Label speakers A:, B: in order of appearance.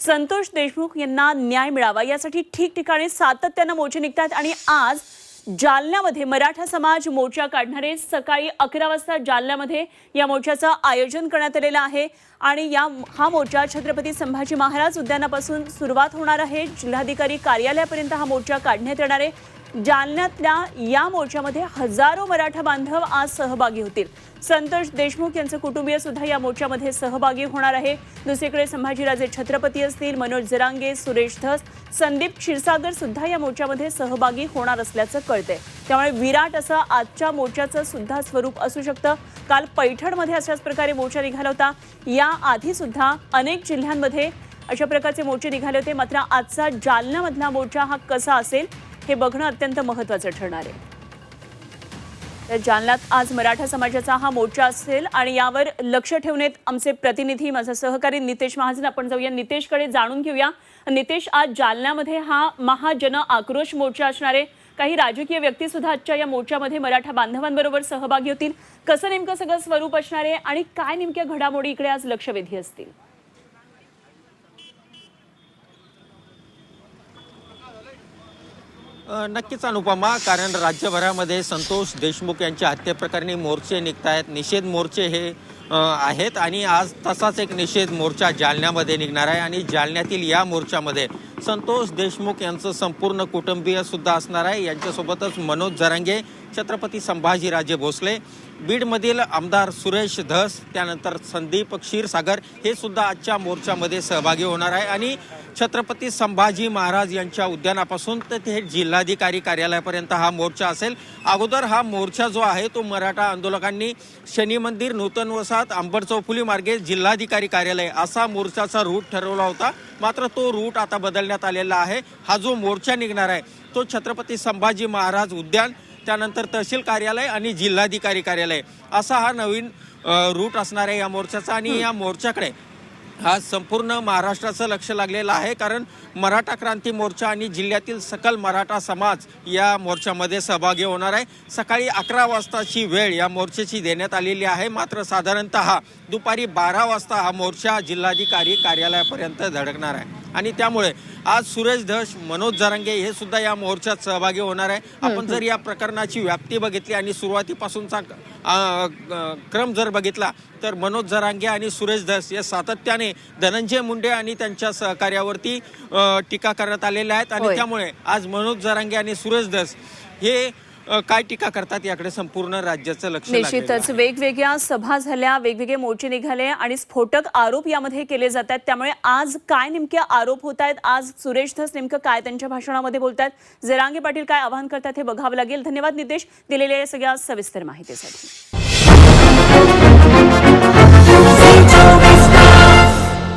A: संतोष देशमुख यांना न्याय मिळावा यासाठी ठिकठिकाणी सातत्यानं मोर्चे निघतात आणि आज जालन्यामध्ये मराठा समाज मोर्चा काढणारे सकाळी अकरा वाजता जालन्यामध्ये या मोर्चाचं आयोजन करण्यात आलेलं आहे. आणि या हा मोर्चा छत्रपती संभाजी महाराज उद्यानापासून सुरुवात होणार आहे. जिल्हाधिकारी कार्यालयापर्यंत हा मोर्चा काढण्यात येणार आहे. जालन्यातल्या या मोर्चामध्ये हजारो मराठा बांधव आज सहभागी होतील. संतोष देशमुख यांचं कुटुंबीय सुद्धा या मोर्चामध्ये सहभागी होणार आहे. दुसरीकडे संभाजीराजे छत्रपती असतील मनोज जरांगे सुरेश धस संदीप क्षीरसागर सुद्धा या मोर्चामध्ये सहभागी होणार असल्याचं कळतंय. त्यामुळे विराट असं आजच्या मोर्चाचं सुद्धा स्वरूप असू शकतं. काल पैठणमध्ये अशाच प्रकारे मोर्चा निघाला होता. या आधी सुद्धा अनेक जिल्ह्यांमध्ये अशा प्रकारचे मोर्चे निघाले होते. मात्र आजचा जालन्यामधला मोर्चा हा कसा असेल हे बघणं अत्यंत महत्त्वाचं ठरणार आहे. तर जालन्यात आज मराठा समाजाचा हा मोर्चा असेल आणि यावर लक्ष ठेवण्यात आमचे प्रतिनिधी माझा सहकारी नितेश महाजन आपण जाऊया. नितेशकडे जाणून घेऊया. नितेश आज जालन्यामध्ये हा महाजन आक्रोश मोर्चा असणारे काही राजकीय व्यक्ती सुद्धा आजच्या या मोर्चामध्ये मराठा बांधवांबरोबर सहभागी होतील. कसं नेमकं सगळं स्वरूप असणार आहे आणि काय नेमक्या घडामोडी इकडे आज लक्षवेधी असतील?
B: नक्कीच अनुपमा कारण राज्यभरामध्ये संतोष देशमुख यांच्या हत्येप्रकरणी मोर्चे निघत आहेत निषेध मोर्चे हे आहेत आणि आज तसाच एक निषेध मोर्चा जालन्यामध्ये निघणार आहे आणि जालन्यातील या मोर्चामध्ये संतोष देशमुख यांचं संपूर्ण कुटुंबीय सुद्धा असणार आहे. यांच्यासोबतच मनोज जरांगे छत्रपती संभाजीराजे भोसले बीडमधील आमदार सुरेश धस त्यानंतर संदीप क्षीरसागर हे सुद्धा आजच्या मोर्चामध्ये सहभागी होणार आहे. आणि छत्रपती संभाजी महाराज यांच्या उद्यानापासून तर ते जिल्हाधिकारी कार्यालयापर्यंत हा मोर्चा असेल. अगोदर हा मोर्चा जो आहे तो मराठा आंदोलकांनी शनी मंदिर नूतन वसाहत आंबड चौफुली मार्गे जिल्हाधिकारी कार्यालय असा मोर्चाचा रूट ठरवला होता. मात्र तो रूट आता बदल करण्यात आलेला आहे. हा जो मोर्चा निघणार आहे तो छत्रपती संभाजी महाराज उद्यान त्यानंतर तहसील कार्यालय आणि जिल्हाधिकारी कार्यालय. असा हा नवीन रूट असणार आहे या मोर्चाचा आणि या मोर्चाकडे आज संपूर्ण महाराष्ट्राचं लक्ष लागलेलं आहे कारण मराठा क्रांती मोर्चा आणि जिल्ह्यातील सकल मराठा समाज या मोर्चामध्ये सहभागी होणार आहे. सकाळी अकरा वाजताची वेळ या मोर्चाची देण्यात आलेली आहे. मात्र साधारणत दुपारी बारा वाजता हा मोर्चा जिल्हाधिकारी कार्यालयापर्यंत धडकणार आहे. आणि त्यामुळे आज सुरेश धस मनोज जरांगे हे सुद्धा या मोर्चात सहभागी होणार आहे. आपण जर या प्रकरणाची व्याप्ती बघितली आणि सुरुवातीपासूनचा क्रम जर बघितला तर मनोज जरांगे आणि सुरेश धस या सातत्याने धनंजय मुंडे आणि त्यांच्या सहकार्यावरती अ, टीका करण्यात आलेल्या आहेत आणि. त्यामुळे आज मनोज जरांगे आणि सुरेश धस हे काय टीका करतात याकडे संपूर्ण राज्याचं लक्ष.
A: निश्चितच. वेगवेगळ्या सभा झाल्या वेगवेगळे मोर्चे निघाले आणि स्फोटक आरोप यामध्ये केले जात आहेत त्यामुळे आज काय नेमके आरोप होत आहेत आज सुरेश धस नेमकं काय त्यांच्या भाषणामध्ये बोलतात जरांगे पाटील काय आवाहन करतात हे बघावं लागेल. धन्यवाद नितेश दिलेल्या या सगळ्या सविस्तर माहितीसाठी.